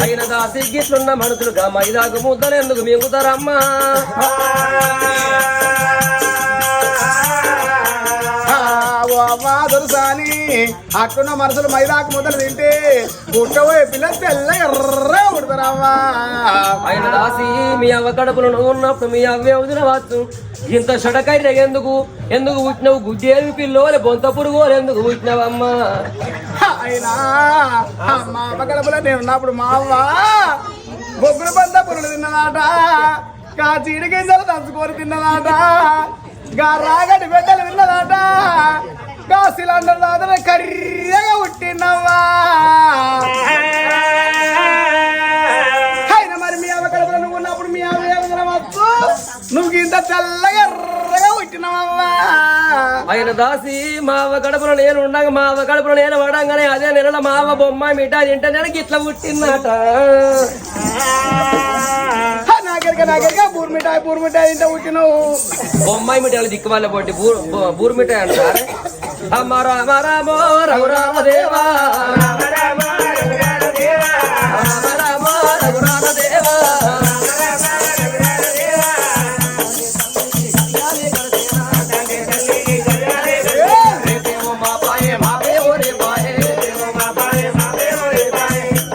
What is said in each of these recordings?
మరి మనుషులుగా మైదాకు ముద్దలు ఎందుకు మింగుతారమ్మా అవ్వా దొరసాని అట్టున్న మనసులు మైదాకు ముద్దలు తింటే పుట్టబోయే పిల్ల తెల్ల ఎర్ర ఉడతారమ్మా ఆయన దాసి మీ అవ్వ కడుపులో నువ్వు ఉన్నప్పుడు మీ అవ్వే వదిలవచ్చు ఇంత షడకైన ఎందుకు? ఎందుకు పుట్టినవు గుడ్డేవి పిల్లోలే బొంత పురుగోలు ఎందుకు పుట్టినవమ్మా? అయినా మా అమ్మ కడుపులో నేను ఉన్నప్పుడు మా అవ్వ బొగ్గులు బంద పురుడు తిన్నదాట. గా చీడి గింజలు దంచుకొని తిన్నదాట. గా రాగడి బిడ్డలు తిన్నదాట. గా సిలిండర్ దాదన కర్రెగా పుట్టినవ్వా. అయినా మరి మీ అవ్వ కడుపులో నువ్వు ఉన్నప్పుడు మీ అవ్వ ఏమనవచ్చు నువ్వు ఇంత తెల్లగా ఎర్రగా పుట్టినవమ్మా ఆయన దాసి మా అవ్వ కడుపులో నేను ఉండగా మా అవ్వ కడుపులో నేను పడంగానే అదే నెలలో మా అవ్వ బొమ్మ మిఠా తింటే నెలకి ఇట్లా పుట్టిందట. నాగరిక నాగరిక పూర్మిఠాయి పూర్మిఠాయి ఇంత పుట్టినవు. బొమ్మాయి మిఠాయిలు దిక్కు వాళ్ళ పొట్టి బూరు బూరు మిఠాయి అంటారు? అమ్మ రామ రామో రఘు రామ రామ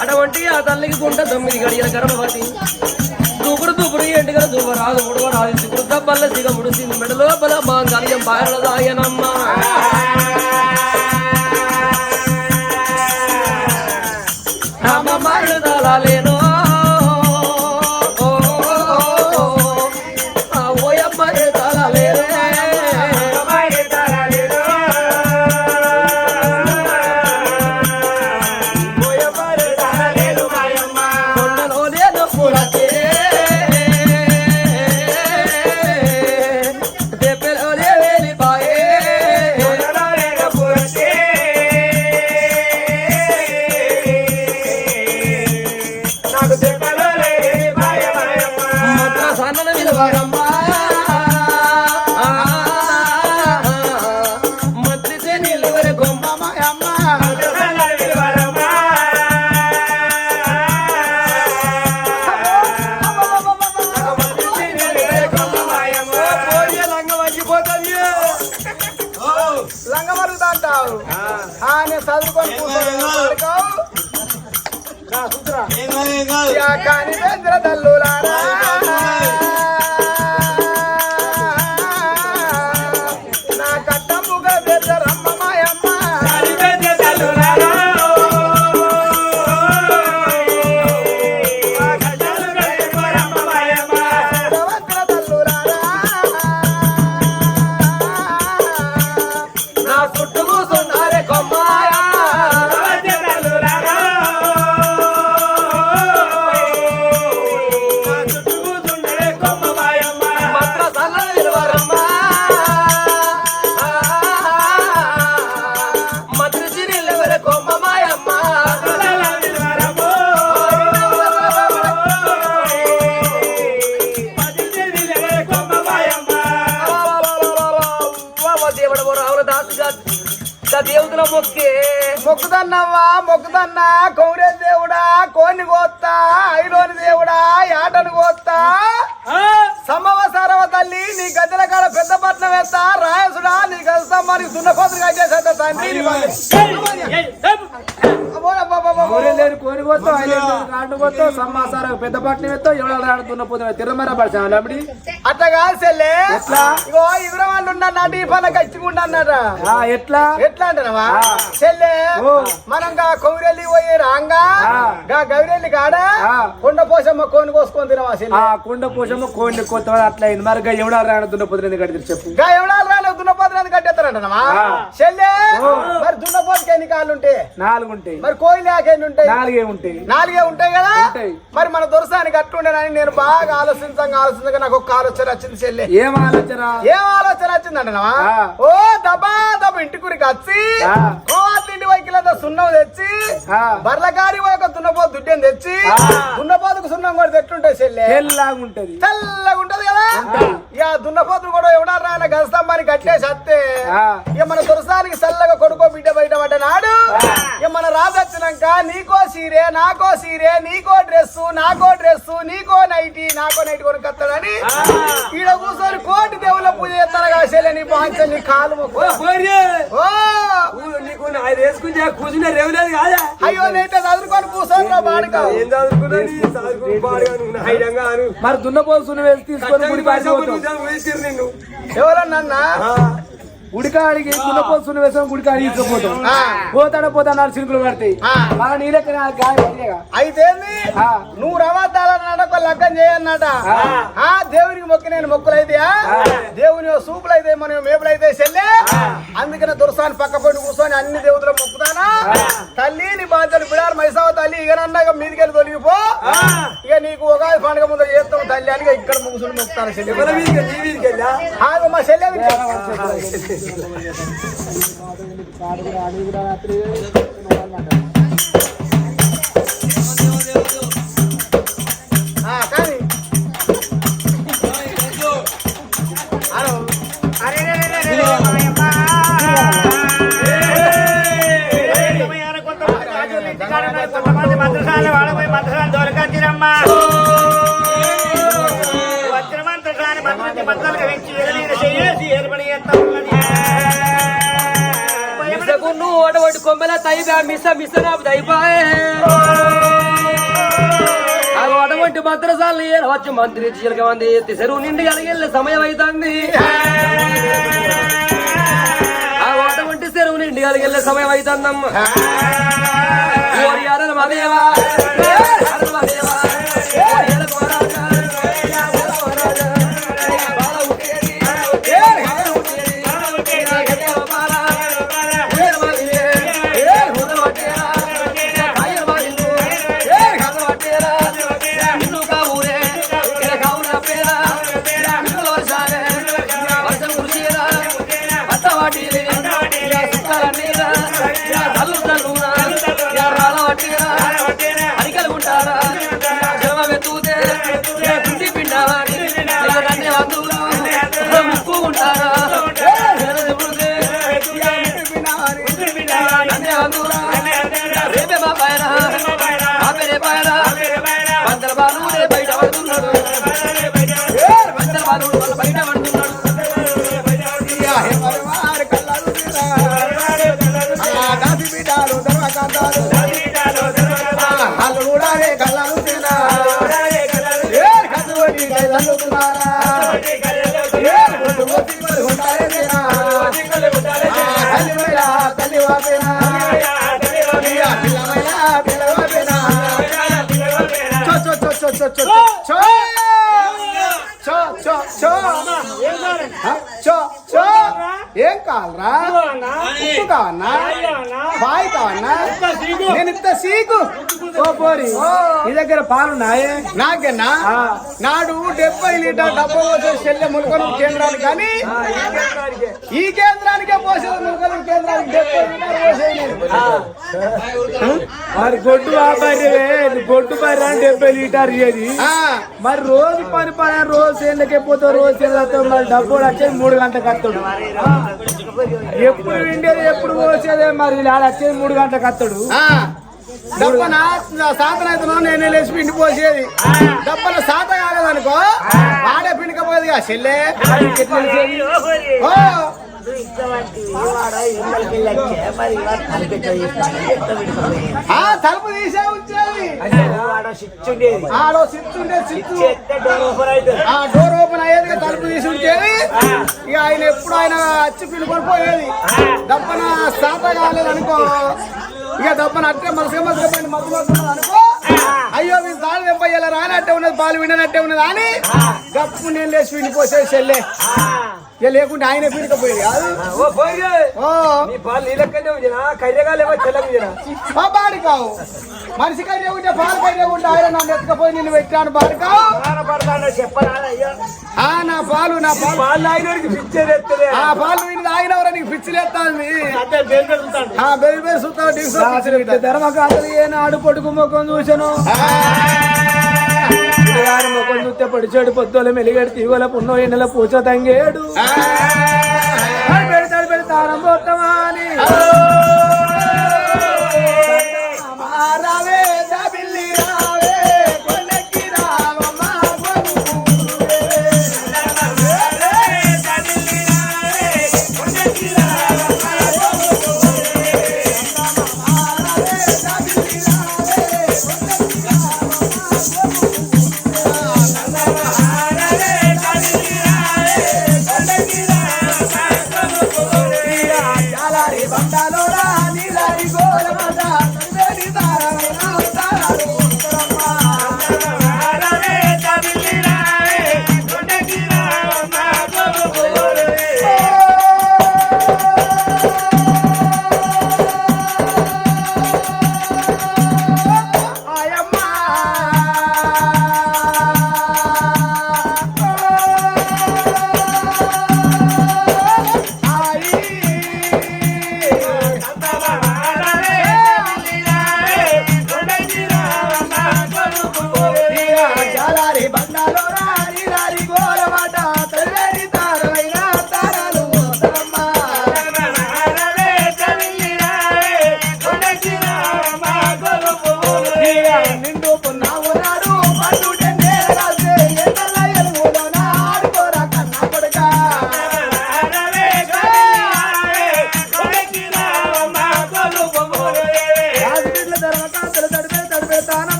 అటువంటి ఆ తల్లికి గుంట తొమ్మిది గడియల గర్భవతి దూపుడు దూపుడు ఎండుగల దూప రాదు ముడువ రాదు సిగుడు దబ్బల్ల సిగ ముడిసింది మా లోపల మా Bye. Maria, Dona Fabrica, Santa Maria, Santa Maria, Santa Maria, Santa Maria, Santa అబ్బో. పోతావు ఐలేందు రాండు పోతావు సమాసారం పెద్ద పట్నం ఎత్తావు ఎవరు రాడుతున్న పోతే తిరుమల పడిచాను అప్పుడు అట్లా కాదు చెల్లె. ఎట్లా? ఇగో ఇగురం వాళ్ళు ఉన్నారు నాటి ఈ పనులకు ఇచ్చుకుంటా అన్నట ఆ, ఎట్లా? ఎట్లా. చెల్లె ఓ. మనం గా కౌరెల్లి పోయి రాంగా గౌరెల్లి కాడ. కొండ పోసమ్మ కోని కోసుకొని తినవా ఆ చెల్లె కుండ పోషమ్మ కోండి కొత్త అట్లా అయింది. మరి ఎవడ రాడుతున్న పోతే కడితే చెప్పు. గా ఎవడాలు రాలే దున్నపోతున్నది కట్టేస్తారంటనమా ఓ. మరి దున్నపోతుకి ఎన్ని కాళ్ళు ఉంటాయి నాలుగు ఉంటాయి మరి కోయిలాకి ఎన్ని ఉంటాయి నాలుగే ఉంటాయి నాలుగే ఉంటాయి కదా. మరి మన దొరసానికి అట్టుండేనని నేను బాగా ఆలోచించంగా ఆలోచించగా నాకు ఒక ఆలోచన వచ్చింది చెల్లె ఏం ఆలోచన ఏం ఆలోచన వచ్చిందంటనవా ఆ. ఓ దబా దబ ఇంటి గురికి వచ్చి ఆ. కోతింటి వైకిలంత సున్నం తెచ్చి ఆ. బర్లగాడి ఒక దున్నపోతు దుడ్డెని తెచ్చి. దున్నపోతుకు సున్నం కూడా తెట్టుంటాయి చెల్లె తెల్లగా ఉంటది తెల్లగా ఉంటది కదా ఇక దున్నపోతులు కూడా ఎవడా రాయన గజస్తంభాన్ని కట్టేసి అత్తే. ఇక మన దురసానికి చల్లగా కొడుకో బిడ్డ బయట పడ్డ నాడు ఇక మన రాజు వచ్చినాక నీకో సీరే నాకో సీరే నీకో డ్రెస్ నాకో డ్రెస్ నీకో నైటీ నాకో నైట్ కొనుకొస్తాడని ఈడ కూర్చొని కోటి దేవుళ్ళ పూజ చేస్తాను కదా చెల్లె నీ బాగా నీ కాలు కూర్చునే రేవులేదు కాదా? అయ్యో నేట చదువుకొని కూర్చొని ఏం మరి దున్నపోసుని వేసి తీసుకొని ఎవరన్నా ఉడికాడికి దున్నపోసుని వేసాం గుడికాడికి ఆ. పోతాడ పోతా నాలుగు చిరుకులు పడతాయి. మన నీళ్ళకి. అయితే ఆ. నువ్వు రవాతాలన్నాడ ఒక లగ్గం చేయన్నట. ఆ. దేవునికి మొక్కి నేను మొక్కులు అయితే దేవుని సూపులు అయితే మనం మేపులు అయితే చెల్లె. అందుకనే దురసాని పక్క పోయి కూర్చొని అన్ని దేవుతులు మొక్కుతానా? తల్లి నీ బాధ్యతలు బిడారు మైసావ తల్లి ఇక నన్నగా మీదికెళ్ళి తొలగిపో. ఇక నీకు ఉగాది పండుగ ముందు చేస్తాం తల్లి అని ఇక ఇక్కడ ముగుసుని మొక్కుతాను చెల్లె. మా చెల్లె. కొంతమంది మంత్రశాల వాళ్ళపోయి మంత్రశాల దొరకచ్చిరమ్మా మంత్రించి మంత్రాలుగా వెంచి ఎరవీర చేసి ఏర్పడి మిసకును అటువంటి కొమ్మెల తైబా మిస మిస నా దైబాయే అగో అటువంటి మంత్రసాలు వచ్చి మంత్రి చిలక మంది. చెరువు నిండి కలిగెళ్ళే సమయం అవుతుంది అటువంటి చెరువు నిండి కలిగెళ్ళే సమయం అవుతుందమ్మ మదేవా రేపే బాబాయ్ రా బాబాయ్ రా ఏం ఉప్పు కావన్నా బాయ్ కావన్నా నేను ఇంత సీకు? ఓ పోరి. నీ దగ్గర పాలున్నాయే? నాకేనా. నాడు డెబ్బై లీటర్ డబ్బా పోసే చెల్లె ములకలు కేంద్రానికి కానీ ఈ కేంద్రానికే. పోసేది ములకలు కేంద్రానికి. డెబ్బై లీటర్ పోసేది నేను. మరి గొడ్డు బర్రెవే గొడ్డు అని డెబ్బై లీటర్ ఇయ్యేది. మరి రోజు పని పని రోజు ఎండకే పోతావు రోజు ఎండతో మరి డబ్బులు వచ్చేది మూడు గంటలకు వస్తాడు ఎప్పుడు విండేది ఎప్పుడు పోసేదే మరి ఇలా వచ్చేది మూడు గంటలకు ఆ. డబ్బన సాతన అవుతున్నావు నేనే లేచి పిండి పోసేది డబ్బన సాత కాలేదనుకో వాడే పిండికపోయేదిగా చెల్లె మరి తలుపు తీసే ఉండేది. చేస్తే డోర్ ఓపెన్ అవుతుంది. ఆ డోర్ ఓపెన్ అయ్యేది తలుపు తీసి ఉంచేది. ఇక ఆయన ఎప్పుడు ఆయన వచ్చి పిలుకొని పోయేది దప్పన సాత కాలేదు అనుకో. ఇక దప్పన అట్టే మనసుగా మనసుగా పోయిన మధ్య అనుకో. అయ్యో మీ తాళం తెంపయ్యేలా రానట్టే ఉన్నది పాలు విననట్టే ఉన్నది అని గప్పు నేను లేచి వినిపోసేది చెల్లె. ఇక లేకుంటే ఆయన పీడకపోయేది కాదు బాడికావు మనిషి కైతే ఉంటే పాలు కైతే ఉంటే ఆయన నన్ను ఎత్తుకపోయి నిన్ను పెట్టాను చెప్పరా అయ్యో. ఆ నా పాలు నా పాలు. పాలు ఎత్తదే ఆ పాలు విని తాగినవరా నీకు పిచ్చిలేస్తాంది ఆ బెరి బెరి సుత్తా ధర్మకాతలు ఏనాడు పొడుగు ముఖం చూసాను గారి ముఖం చూస్తే పొడిచాడు పొద్దుల మెలిగాడు తీగల పున్నో ఎండల పూచ తంగేడు. పెడతాడు పెడతారం పోతామా అని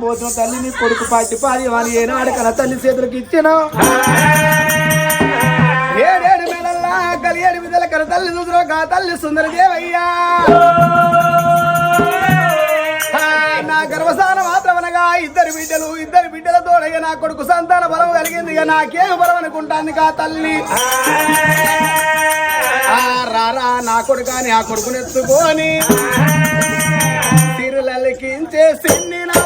కొడుకు తానం తల్లి నీ కొడుకు పాటి పాది వాని ఏనాడు కన తల్లి చేతులకు ఇచ్చిన. ఏడేడు మేడల్లా కలియేడు విధుల కన తల్లి చూసిన కా తల్లి సుందర దేవయ్యా. ఆ, నా గర్భస్థానం మాత్రమనగా ఇద్దరు బిడ్డలు ఇద్దరు బిడ్డల తోడగా నా కొడుకు సంతాన బలం కలిగింది ఇక నాకేం బలం అనుకుంటాను కా తల్లి. ఆ, రారా నా కొడుకాని ఆ కొడుకుని ఎత్తుకొని తిరులకించే సిన్ని నా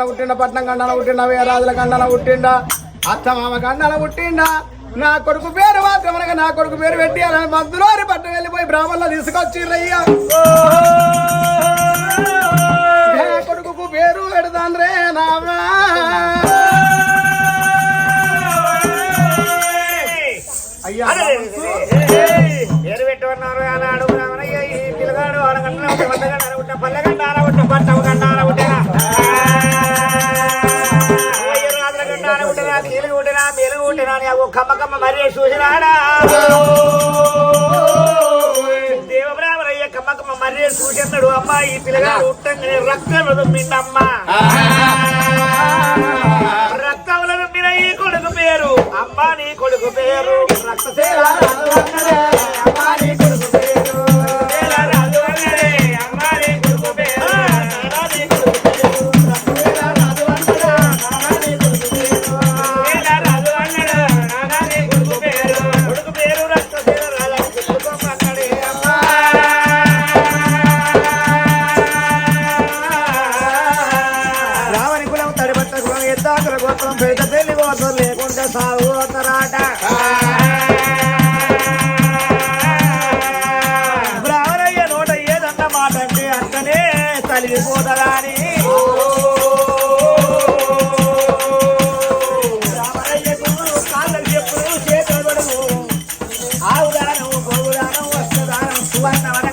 కండాన పుట్టిండ పట్నం కండాన పుట్టిండ వీరాజుల కండాన పుట్టిండ అత్తమామ కండాన పుట్టిండ. నా కొడుకు పేరు మాత్రం అనగా నా కొడుకు పేరు పెట్టి అలా మందులోని పట్టం వెళ్ళిపోయి బ్రాహ్మణులు తీసుకొచ్చిర్రయ్యా కొడుకు పేరు పెడతాండ్రే నామా. అయ్యా పేరు పెట్టుకున్నారు రామయ్య ఈ పిల్లగాడు అనుకుంటా పల్లెగంట ఆడగొట్ట పట్టవు గంట ఆడగొట్టేనా మేలు కొట్టినా అని అగో కమ్మ కమ్మ మరీ చూసినాడా? దేవబ్రామరయ్య కమ్మ కమ్మ మరీ చూసినాడు అమ్మా ఈ పిల్లగాడు ఉట్టంగానే రక్తం మిండమ్మ రక్తంలో దుమ్మిన ఈ కొడుకు పేరు. అమ్మా నీ కొడుకు పేరు రక్త దానం సువర్ణం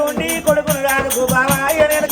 ఉండి కొడుకును రాడుకు బాబా నేను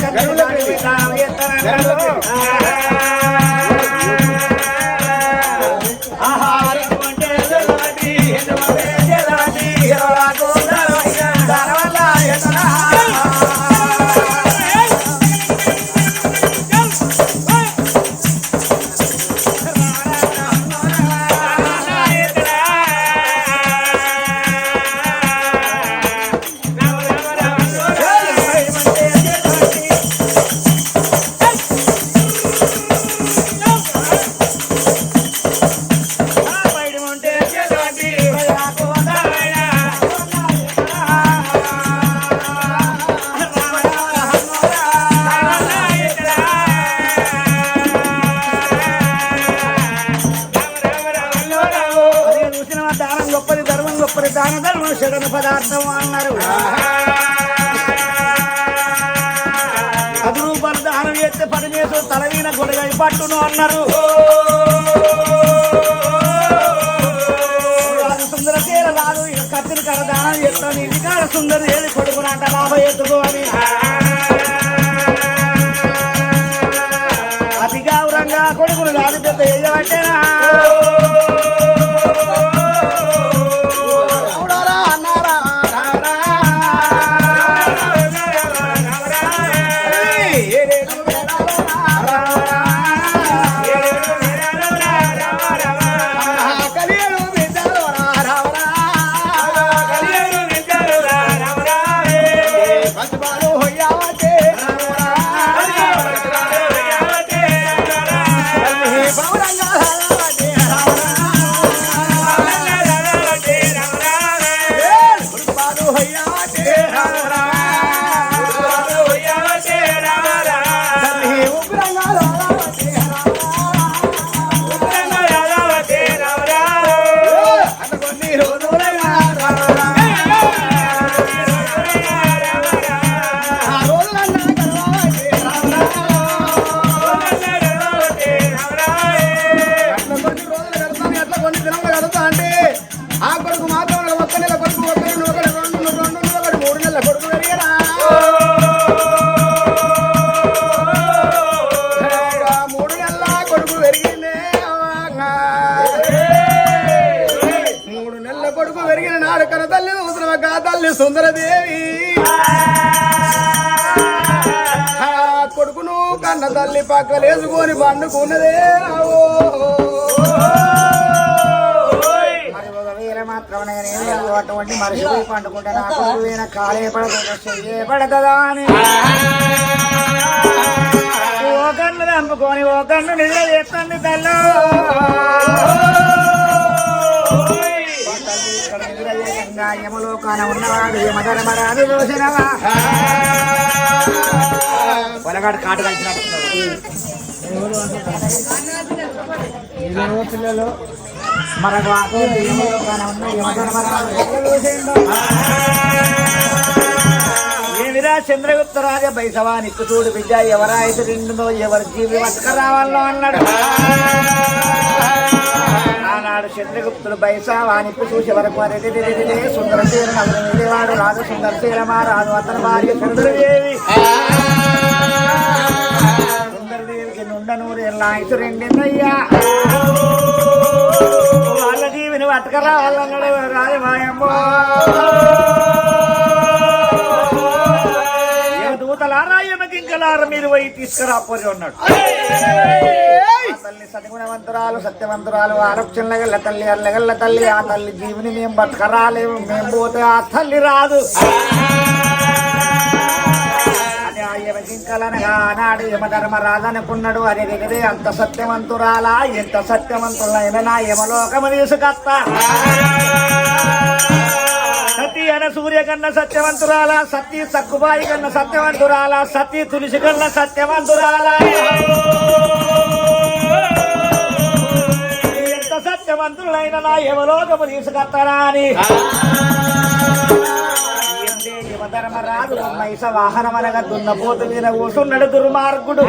ధర్మం గొప్పది పదార్థం అన్నారు. పది దానం చేస్తే పది తలవీన తల గొడగై పట్టును అన్నారు. రాజు సుందర తీర రాదు ఇక కత్తిని కర దానం చేస్తాను ఇది ఇంటికాడ సుందరి ఏది కొడుకునంట లాభ ఎత్తుకో అని అంటే ఆ కొడుకు నెల కొడుకు మూడు నెలల మూడు నెలల కొడుకు మూడు నెలల కొడుకు పెరిగిన నాడు కన తల్లి తల్లి సుందరదేవి. కొడుకును కన్న తల్లి పక్కలేసుకొని పండుకున్నదే ఓ అటువంటి మనిషి పండుకుంటే నాకు ఈయన కాలే పడదు పడతదా అని. ఓ కన్ను దంపుకొని ఓ కన్ను నిద్ర చేస్తుంది తల్లు. తల్లి ఉన్నవాడు యమధర్మరాజు చూసినవా? పొలగాడు కాటు కలిసినట్టున్నాడు పిల్లలు. మరొక యమలోకాన ఉన్న యమధర్మరాజు ఏమిరా చంద్రగుప్త రాజ బైసవా నిక్కుచూడు బిడ్డ? ఎవరైతే నిండుదో ఎవరి జీవి పట్టుకరావాలో అన్నాడు. ఆనాడు చంద్రగుప్తుడు బైసవా నిక్కు చూసి వరకు అరెడే సుందరశీల వెళ్ళేవాడు రాజు సుందరశీలమా రాజు అతని భార్య సుందరదేవి సుందరదేవికి నుండ ఎలా ఆయుసు రెండిందయ్యా వాళ్ళ జీవిని పట్టుకరావాలన్నాడు రాజమాయమ్మో దూతలారా ఎమకింకలార మీరు పోయి తీసుకురాపోరి ఉన్నాడు. ఆ తల్లి సతిగుణవంతురాలు సత్యవంతురాలు ఆరోగ్యంలో గల్ల తల్లి అల్లగల్ల తల్లి ఆ తల్లి జీవిని మేము బతకరాలేము మేము పోతే ఆ తల్లి రాదు. ఆనాడు యమధర్మరాజు అనుకున్నాడు అరే రే అంత సత్యవంతురాలా ఎంత సత్యవంతులైనా నా యమలోకము తీసుకొస్తా. సతీ అన సూర్య కన్న సత్యవంతురాల సతీ సక్కుబాయి కన్న సత్యవంతురాల సతీ తులసి కన్న సత్యవంతురాల ఎంత సత్యవంతులైన నా యమలోకము తీసుకొస్తారా అని. ధర్మరాజు మైస వాహనమనగా దున్నపోతు మీద కూర్చున్నాడు దుర్మార్గుడు.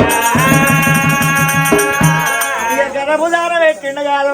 ఇక గర్భుదాన పెట్టిండు కాదు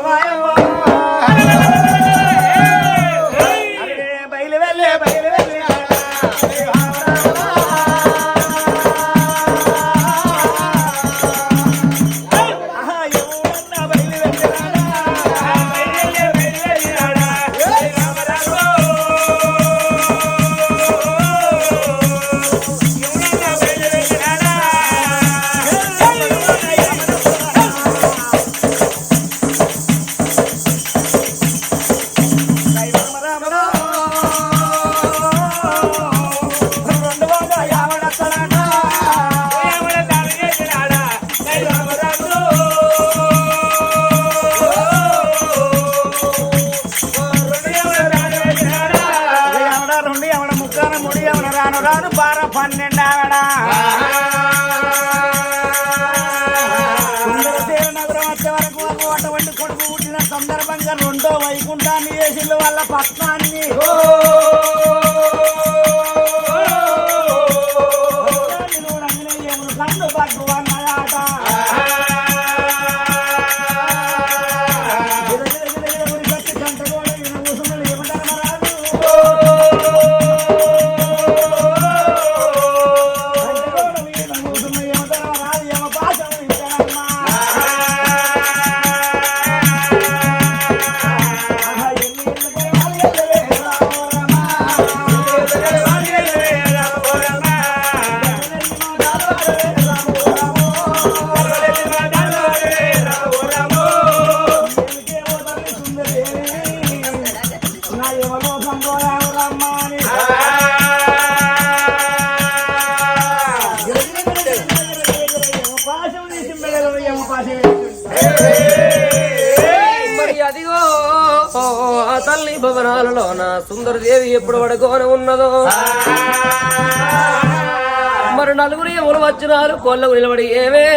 నలుగురు ఎవరు వచ్చినారు కోళ్ళకు నిలబడి ఏవే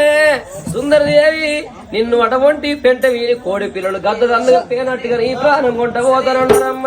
సుందరదేవి నిన్ను అటువంటి పెంట వీరి కోడి పిల్లలు గద్ద దందుగా పేనట్టుగా నీ ప్రాణం కొంట పోతారన్నారమ్మ